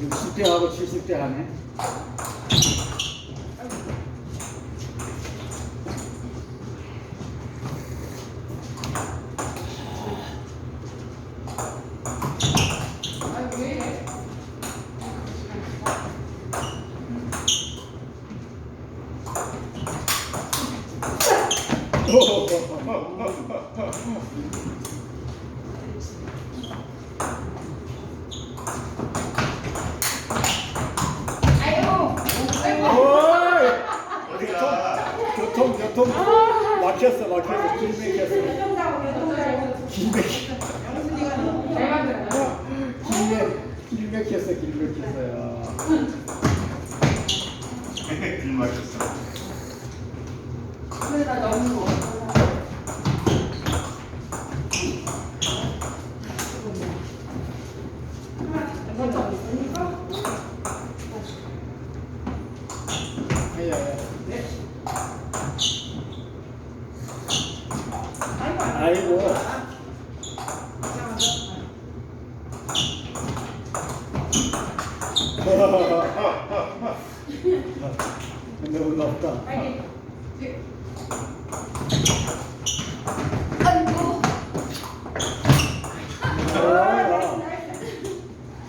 60대 하고 70대 하네. 아니 왜 이래? 아이고 아이고 어이! 어디가? 교통, 교통. 막혔어, 막혔어. 길 막혔어. 길 막혔어. 잘 만들어 길 막- 길 막혔어, 길 막혔어요. 길 막혔어. 그래다 너무 아야, 아야. 아이고. 너무 높다. 빨리